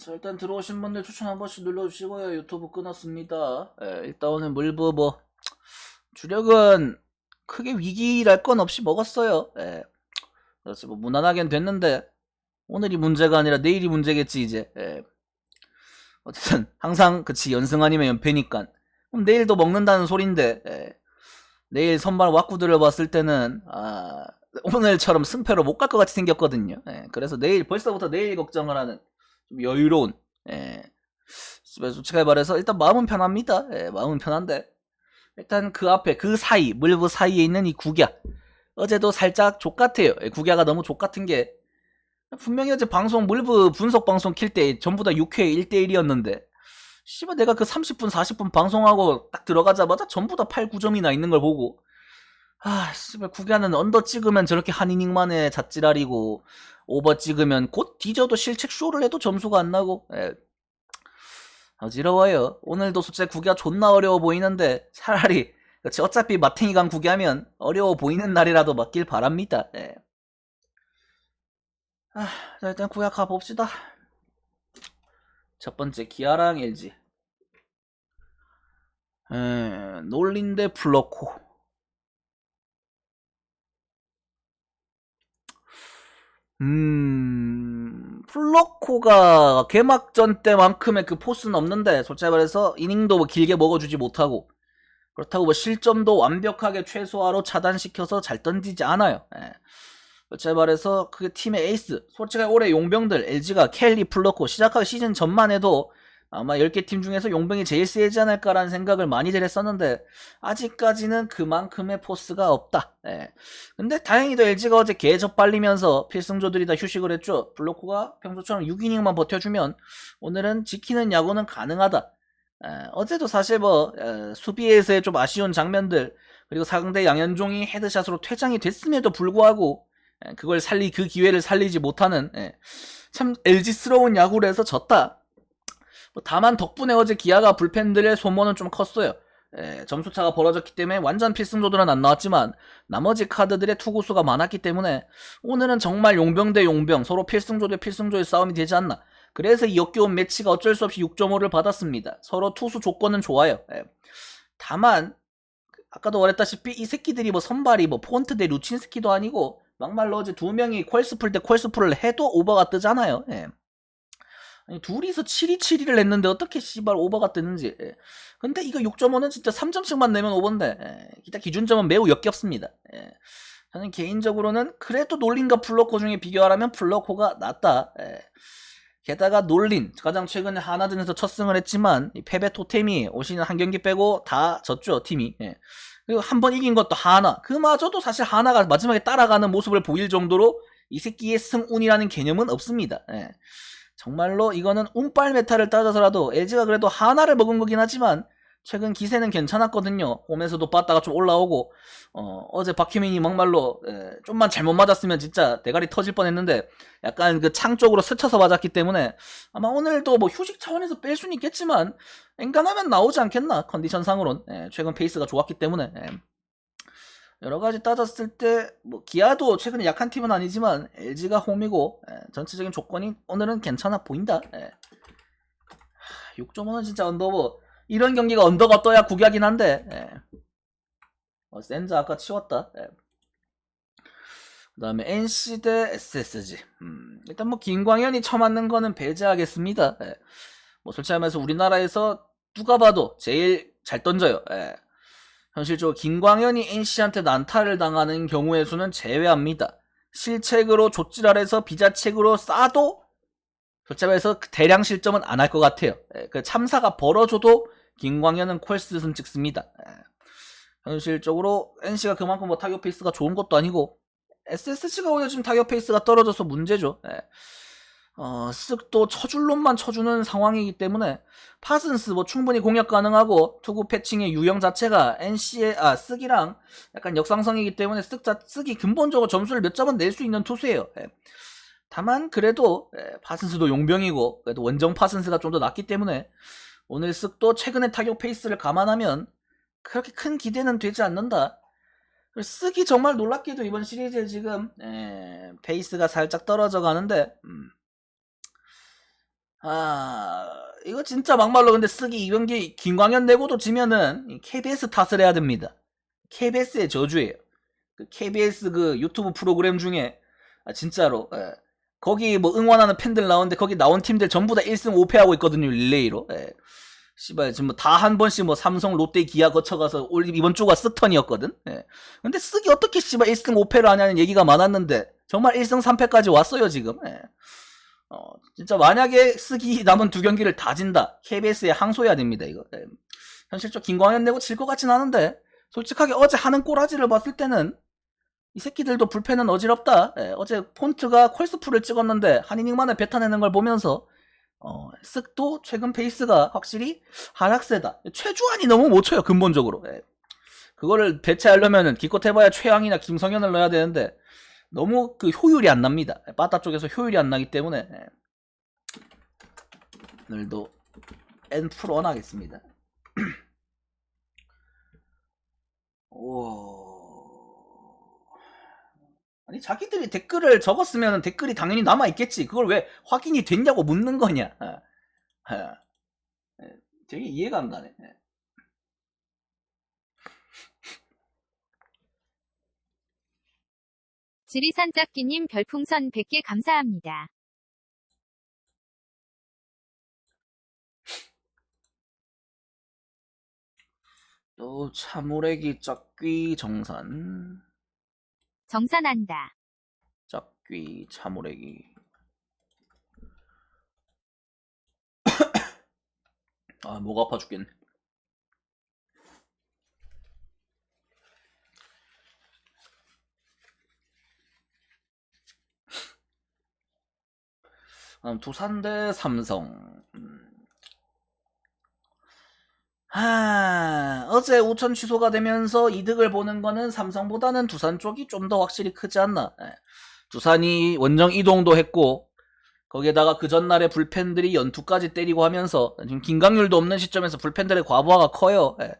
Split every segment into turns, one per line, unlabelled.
자, 일단 들어오신 분들 추천 한 번씩 눌러주시고요. 유튜브 끊었습니다. 예, 일단 오늘 물부 뭐, 주력은 크게 위기랄 건 없이 먹었어요. 예. 그래서 뭐 무난하긴 됐는데, 오늘이 문제가 아니라 내일이 문제겠지, 이제. 예. 어쨌든, 항상, 그치, 연승 아니면 연패니까. 그럼 내일도 먹는다는 소린데, 예. 내일 선발 왁구들을 봤을 때는, 아, 오늘처럼 승패로 못 갈 것 같이 생겼거든요. 예. 그래서 내일, 벌써부터 내일 걱정을 하는, 좀 여유로운, 예. 솔직하게 말해서, 일단 마음은 편합니다. 예, 마음은 편한데, 일단 그 앞에, 그 사이, 물부 사이에 있는 이 국야. 어제도 살짝 족 같아요. 예, 국야가 너무 족 같은 게, 분명히 어제 방송, 물부 분석 방송 킬 때 전부 다 6회 1대1이었는데, 씨발 내가 그 30분, 40분 방송하고 딱 들어가자마자 전부 다 8, 9점이나 있는 걸 보고, 아, 씨발 국야는 언더 찍으면 저렇게 한 이닝만에 잣지랄이고, 오버 찍으면 곧 뒤져도 실책 쇼를 해도 점수가 안 나고, 예. 어지러워요. 오늘도 솔직히 구기가 존나 어려워 보이는데 차라리 그치, 어차피 마탱이강 구기하면 어려워 보이는 날이라도 맞길 바랍니다. 예. 아, 자, 일단 구야 가봅시다. 첫 번째 기아랑 LG. 에, 놀린 대 플러코. 음, 플러코가 개막전 때만큼의 그 포스는 없는데, 솔직히 말해서 이닝도 뭐 길게 먹어주지 못하고, 그렇다고 뭐 실점도 완벽하게 최소화로 차단시켜서 잘 던지지 않아요. 예. 솔직히 말해서 그 팀의 에이스, 솔직히 올해 용병들, LG가 켈리, 플러코 시작하기 시즌 전만 해도 아마 10개 팀 중에서 용병이 제일 세지 않을까라는 생각을 많이들 했었는데 아직까지는 그만큼의 포스가 없다. 예. 근데 다행히도 LG가 어제 개접 빨리면서 필승조들이 다 휴식을 했죠. 블로코가 평소처럼 6이닝만 버텨주면 오늘은 지키는 야구는 가능하다. 예, 어제도 사실 뭐 에, 수비에서의 좀 아쉬운 장면들 그리고 상대 양현종이 헤드샷으로 퇴장이 됐음에도 불구하고 예, 그걸 살리 그 기회를 살리지 못하는 예, 참 LG스러운 야구를 해서 졌다. 뭐 다만 덕분에 어제 기아가 불펜들의 소모는 좀 컸어요. 예, 점수차가 벌어졌기 때문에 완전 필승조들은 안 나왔지만 나머지 카드들의 투구수가 많았기 때문에 오늘은 정말 용병 대 용병 서로 필승조 대 필승조의 싸움이 되지 않나. 그래서 이 역겨운 매치가 어쩔 수 없이 6.5를 받았습니다. 서로 투수 조건은 좋아요. 예. 다만 아까도 말했다시피 이 새끼들이 뭐 선발이 뭐 폰트 대 루친스키도 아니고 막말로 어제 두 명이 콜스풀 대 콜스풀을 해도 오버가 뜨잖아요. 예. 아니, 둘이서 7위7위를 했는데 어떻게 씨발 오버가 뜨는지. 예. 근데 이거 6.5는 진짜 3점씩만 내면 오버인데 예. 기타 기준점은 매우 역겹습니다. 예. 저는 개인적으로는 그래도 놀린과 플러코 중에 비교하라면 플러코가 낫다. 예. 게다가 놀린 가장 최근에 하나전에서 첫 승을 했지만 이 패배 토템이 올 시즌 한 경기 빼고 다 졌죠 팀이 예. 그리고 한 번 이긴 것도 하나 그마저도 사실 하나가 마지막에 따라가는 모습을 보일 정도로 이 새끼의 승운이라는 개념은 없습니다 예. 정말로 이거는 운빨 메타를 따져서라도 LG가 그래도 하나를 먹은 거긴 하지만 최근 기세는 괜찮았거든요. 홈에서도 봤다가 좀 올라오고 어, 제 박혜민이 막말로 에, 좀만 잘못 맞았으면 진짜 대가리 터질 뻔했는데 약간 그 창 쪽으로 스쳐서 맞았기 때문에 아마 오늘도 뭐 휴식 차원에서 뺄 수는 있겠지만 엔간하면 나오지 않겠나 컨디션상으론 에, 최근 페이스가 좋았기 때문에 에. 여러 가지 따졌을 때 뭐 기아도 최근에 약한 팀은 아니지만 LG가 홈이고 에, 전체적인 조건이 오늘은 괜찮아 보인다. 6.5는 진짜 언더버 이런 경기가 언더가 떠야 구기하긴 한데 예. 어, 센자 아까 치웠다 예. 그 다음에 NC 대 SSG 음, 일단 뭐 김광현이 처맞는 거는 배제하겠습니다 예. 뭐 솔직히 말해서 우리나라에서 누가 봐도 제일 잘 던져요 예. 현실적으로 김광현이 NC한테 난타를 당하는 경우의 수는 제외합니다 실책으로 조치랄해서 비자책으로 싸도 솔직히 말해서 대량 실점은 안 할 것 같아요 예. 그 참사가 벌어져도 김광현은 콜스는 찍습니다. 예. 현실적으로 NC가 그만큼 뭐 타격 페이스가 좋은 것도 아니고 SSG가 오히려 지금 타격 페이스가 떨어져서 문제죠. 예. 어, 쓱도 쳐줄 놈만 쳐주는 상황이기 때문에 파슨스 뭐 충분히 공략 가능하고 투구 패칭의 유형 자체가 NC의 아 쓱이랑 약간 역상성이기 때문에 쓱 자, 쓱이 근본적으로 점수를 몇 점은 낼 수 있는 투수예요. 예. 다만 그래도 예, 파슨스도 용병이고 그래도 원정 파슨스가 좀 더 낫기 때문에 오늘 쓱도 최근의 타격 페이스를 감안하면 그렇게 큰 기대는 되지 않는다. 쓱이 정말 놀랍게도 이번 시리즈에 지금 에, 페이스가 살짝 떨어져 가는데 음. 아, 이거 진짜 막말로 근데 쓰기 이런 게 김광현 내고도 지면은 이 KBS 탓을 해야 됩니다. KBS의 저주예요. 그 KBS 그 유튜브 프로그램 중에 아, 진짜로 예. 거기 뭐 응원하는 팬들 나오는데 거기 나온 팀들 전부 다 1승 5패 하고 있거든요 릴레이로. 예. 씨발 지금 뭐 다 한 번씩 뭐 삼성, 롯데, 기아 거쳐가서 올 이번 주가 쓱턴이었거든. 예. 근데 쓰기 어떻게 씨발 1승 5패를 하냐는 얘기가 많았는데 정말 1승 3패까지 왔어요 지금. 예. 어, 진짜 만약에 쓰기 남은 두 경기를 다 진다. KBS에 항소해야 됩니다, 이거. 네. 현실적 김광현 내고 질 것 같진 않은데, 솔직하게 어제 하는 꼬라지를 봤을 때는, 이 새끼들도 불펜은 어지럽다. 예, 어제 폰트가 콜스프를 찍었는데, 한 이닝만에 뱉어내는 걸 보면서, 어, 쓱도 최근 페이스가 확실히 하락세다. 최주환이 너무 못 쳐요, 근본적으로. 예. 그거를 배치하려면은 기껏 해봐야 최양이나 김성현을 넣어야 되는데, 너무 그 효율이 안 납니다. 바타 쪽에서 효율이 안 나기 때문에 예. 오늘도 N 프로 하겠습니다. 오. 아니 자기들이 댓글을 적었으면 댓글이 당연히 남아 있겠지. 그걸 왜 확인이 됐냐고 묻는 거냐? 아, 아. 예, 되게 이해가 안 가네.
지리산 짝기님 별풍선 100개 감사합니다.
또 차무래기 짝귀 정산
정산한다.
짝귀 차무래기 아 목 아파 죽겠네 음, 두산 대 삼성 음. 하, 어제 우천 취소가 되면서 이득을 보는 거는 삼성보다는 두산 쪽이 좀 더 확실히 크지 않나. 예. 두산이 원정 이동도 했고, 거기에다가 그 전날에 불펜들이 연투까지 때리고 하면서, 지금 김강률도 없는 시점에서 불펜들의 과부하가 커요. 예.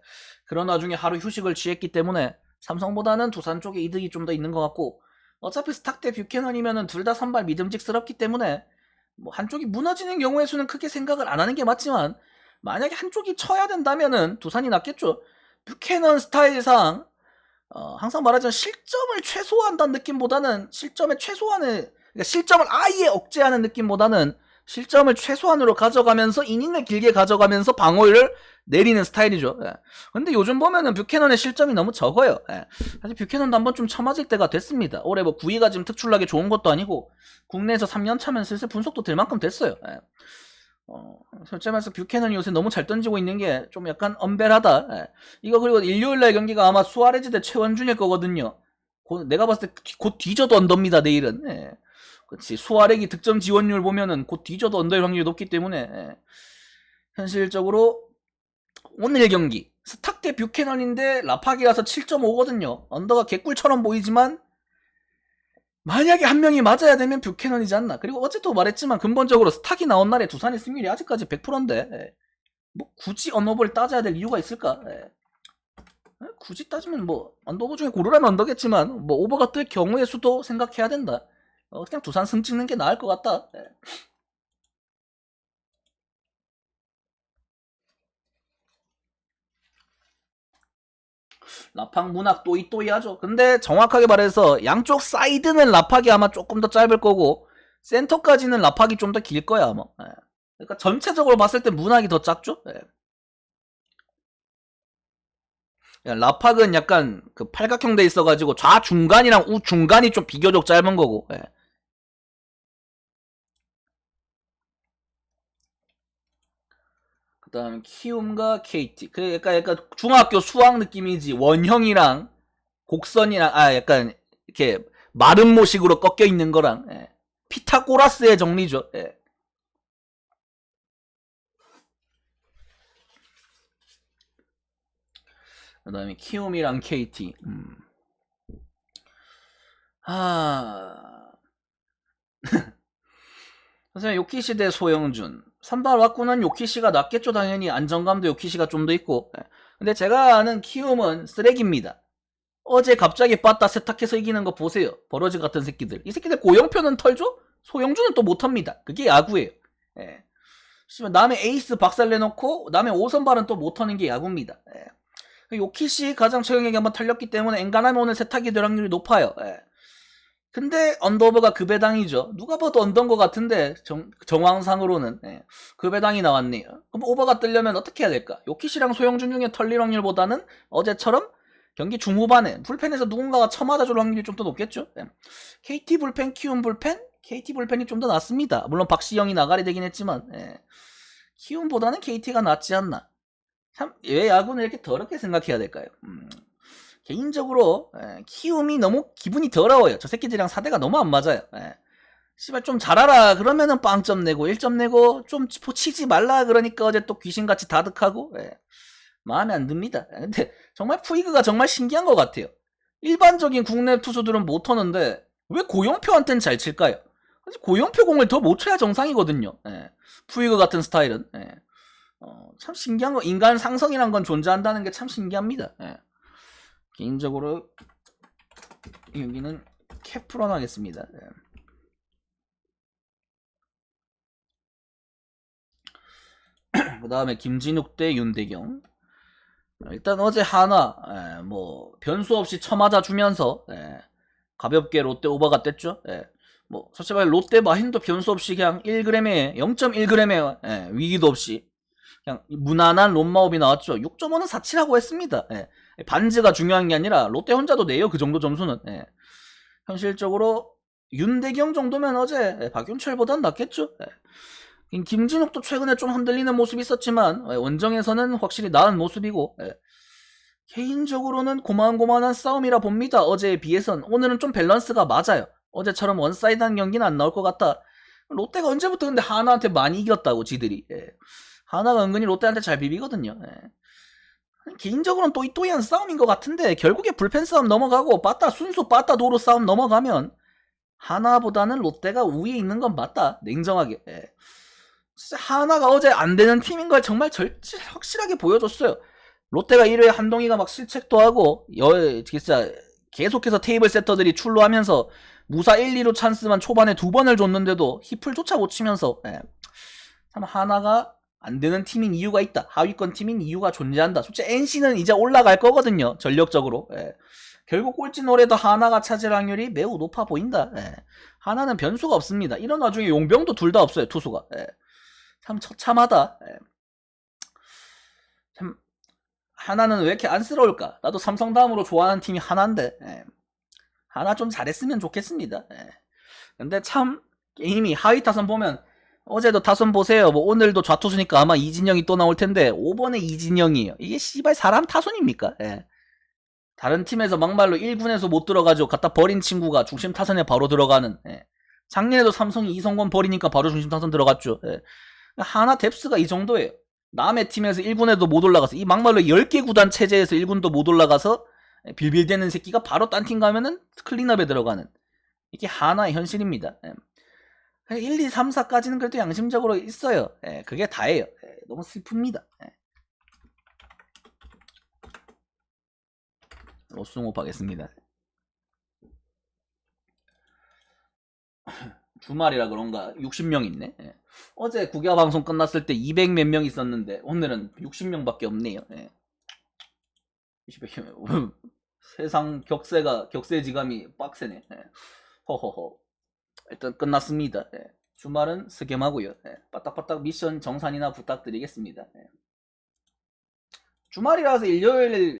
그런 와중에 하루 휴식을 취했기 때문에, 삼성보다는 두산 쪽에 이득이 좀 더 있는 것 같고, 어차피 스탁 대 뷰캐넌이면은 둘 다 선발 믿음직스럽기 때문에, 뭐 한쪽이 무너지는 경우의 수는 크게 생각을 안 하는 게 맞지만, 만약에 한쪽이 쳐야 된다면은 두산이 낫겠죠. 뷰캐넌 스타일상 어, 항상 말하지만 실점을 최소화한다는 느낌보다는 실점의 최소한을 그러니까 실점을 아예 억제하는 느낌보다는 실점을 최소한으로 가져가면서 이닝을 길게 가져가면서 방어율을 내리는 스타일이죠. 예. 근데 요즘 보면은 뷰캐넌의 실점이 너무 적어요. 예. 사실 뷰캐넌도 한번 좀 쳐맞을 때가 됐습니다. 올해 뭐 9위가 지금 특출나게 좋은 것도 아니고 국내에서 3년 차면 슬슬 분석도 될 만큼 됐어요. 예. 어, 솔직히 말해서 뷰캐넌이 요새 너무 잘 던지고 있는 게 좀 약간 엄벨하다. 예. 이거 그리고 일요일날 경기가 아마 수아레즈 대 최원준일 거거든요. 곧, 내가 봤을 때 곧 뒤져도 언더입니다, 내일은. 예. 그렇지. 수아렉이 득점 지원율 보면은 곧 뒤져도 언더일 확률이 높기 때문에 예. 현실적으로 오늘 경기 스탁 대 뷰캐넌인데 라팍이라서 7.5거든요. 언더가 개꿀처럼 보이지만 만약에 한 명이 맞아야 되면 뷰캐넌이지 않나. 그리고 어제도 말했지만 근본적으로 스탁이 나온 날에 두산의 승률이 아직까지 100%인데 예. 뭐 굳이 언더볼 따져야 될 이유가 있을까? 예. 예, 굳이 따지면 뭐 언더볼 중에 고르라면 언더겠지만 뭐 오버가 뜰 경우의 수도 생각해야 된다. 어, 그냥 두산 승 찍는 게 나을 것 같다. 예. 라팍 문학 또이 또이 하죠. 근데 정확하게 말해서 양쪽 사이드는 라팍이 아마 조금 더 짧을 거고 센터까지는 라팍이 좀 더 길 거야 아마. 예. 그러니까 전체적으로 봤을 때 문학이 더 작죠. 예. 야, 라팍은 약간 그 팔각형 돼 있어가지고 좌중간이랑 우중간이 좀 비교적 짧은 거고. 예. 그 다음에 키움과 KT. 그 약간, 약간 중학교 수학 느낌이지. 원형이랑 곡선이랑, 아, 약간 이렇게 마른 모식으로 꺾여 있는 거랑, 예. 피타고라스의 정리죠. 예. 그 다음에 키움이랑 KT. 음. 아. 선생님, 요키시 대 소영준. 선발 왔구는 요키시가 낫겠죠, 당연히. 안정감도 요키시가 좀 더 있고. 예. 근데 제가 아는 키움은 쓰레기입니다. 어제 갑자기 빠따 세탁해서 이기는 거 보세요. 버러지 같은 새끼들. 이 새끼들 고영표는 털죠? 소영준은 또 못합니다. 그게 야구예요. 예. 남의 에이스 박살 내놓고 남의 5선발은 또 못하는 게 야구입니다. 예. 요키시 가장 최근 경기 한번 털렸기 때문에 엔간하면 오늘 세탁이 될 확률이 높아요. 예. 근데 언더버가 그 배당이죠. 누가 봐도 언더인 것 같은데 정, 정황상으로는 예. 그 배당이 나왔네요. 그럼 오버가 뜨려면 어떻게 해야 될까? 요키시랑 소영준 중에 털릴 확률보다는 어제처럼 경기 중후반에 불펜에서 누군가가 쳐맞아 줄 확률이 좀 더 높겠죠. 예. KT 불펜, 키움 불펜, KT 불펜이 좀 더 낫습니다. 물론 박시영이 나가리 되긴 했지만 예. 키움보다는 KT가 낫지 않나. 참 왜 야구는 이렇게 더럽게 생각해야 될까요? 음, 개인적으로 예, 키움이 너무 기분이 더러워요. 저 새끼들이랑 사대가 너무 안 맞아요. 예. 씨발 좀 잘하라 그러면은 빵점 내고 1점 내고 좀 치지 말라 그러니까 어제 또 귀신같이 다득하고 예. 마음에 안 듭니다. 예, 근데 정말 푸이그가 정말 신기한 것 같아요. 일반적인 국내 투수들은 못 하는데 왜 고영표한테는 잘 칠까요? 고영표 공을 더 못 쳐야 정상이거든요. 예. 푸이그 같은 스타일은 예. 어, 참 신기한 거 인간 상성이란 건 존재한다는 게 참 신기합니다. 예. 개인적으로 여기는 캡 풀어놔겠습니다. 예. 그 다음에 김진욱 대 윤대경. 일단 어제 하나 예, 뭐 변수 없이 쳐맞아 주면서 예, 가볍게 롯데 오버가 뗐죠. 예. 뭐 솔직히 말 롯데 마힌도 변수 없이 그냥 1g에 0.1g의 예, 위기도 없이 그냥 무난한 롯마업이 나왔죠. 6.5는 사치라고 했습니다. 예. 반즈가 중요한 게 아니라 롯데 혼자도 내요. 그 정도 점수는. 예. 현실적으로 윤대경 정도면 어제 예, 박윤철보단 낫겠죠. 예. 김진욱도 최근에 좀 흔들리는 모습이 있었지만 예, 원정에서는 확실히 나은 모습이고 예. 개인적으로는 고만고만한 싸움이라 봅니다. 어제에 비해선 오늘은 좀 밸런스가 맞아요. 어제처럼 원사이드한 경기는 안 나올 것 같다. 롯데가 언제부터 근데 하나한테 많이 이겼다고 지들이. 예. 하나가 은근히 롯데한테 잘 비비거든요. 예. 개인적으로는 또이 또이한 싸움인 것 같은데 결국에 불펜 싸움 넘어가고 빠따 순수 빠따 도로 싸움 넘어가면 하나보다는 롯데가 우위에 있는 건 맞다. 냉정하게. 예. 하나가 어제 안 되는 팀인 걸 정말 절 확실하게 보여줬어요. 롯데가 1회에 한동희가 막 실책도 하고 여 진짜 계속해서 테이블 세터들이 출루하면서 무사 1, 2루 찬스만 초반에 두 번을 줬는데도 히플조차 못 치면서 예. 참 하나가 안 되는 팀인 이유가 있다. 하위권 팀인 이유가 존재한다. 솔직히 NC는 이제 올라갈 거거든요. 전력적으로. 예. 결국 꼴찌 노래도 하나가 차지할 확률이 매우 높아 보인다. 예. 하나는 변수가 없습니다. 이런 와중에 용병도 둘 다 없어요. 투수가. 예. 참 처참하다. 예. 참 하나는 왜 이렇게 안쓰러울까? 나도 삼성 다음으로 좋아하는 팀이 하나인데 예. 하나 좀 잘했으면 좋겠습니다. 예. 근데 참 게임이 하위 타선 보면 어제도 타선 보세요. 뭐 오늘도 좌투수니까 아마 이진영이 또 나올 텐데 5번에 이진영이에요. 이게 씨발 사람 타선입니까? 예. 다른 팀에서 막말로 1군에서 못 들어가지고 갖다 버린 친구가 중심 타선에 바로 들어가는. 예. 작년에도 삼성이 이성권 버리니까 바로 중심 타선 들어갔죠. 예. 하나 뎁스가 이 정도예요. 남의 팀에서 1군에도 못 올라가서 이 막말로 10개 구단 체제에서 1군도 못 올라가서 빌빌대는 새끼가 바로 딴 팀 가면은 클린업에 들어가는 이게 하나의 현실입니다. 예. 1, 2, 3, 4까지는 그래도 양심적으로 있어요. 예, 그게 다예요. 예, 너무 슬픕니다. 예. 로스공업 하겠습니다. 주말이라 그런가 60명 있네. 예. 어제 국야 방송 끝났을 때 200 몇 명 있었는데 오늘은 60명밖에 없네요. 예. 20명. 세상 격세가 격세지감이 빡세네. 예. 허허허. 일단 끝났습니다. 예. 주말은 스겜하고요. 예. 빠딱빠딱 미션 정산이나 부탁드리겠습니다. 예. 주말이라서 일요일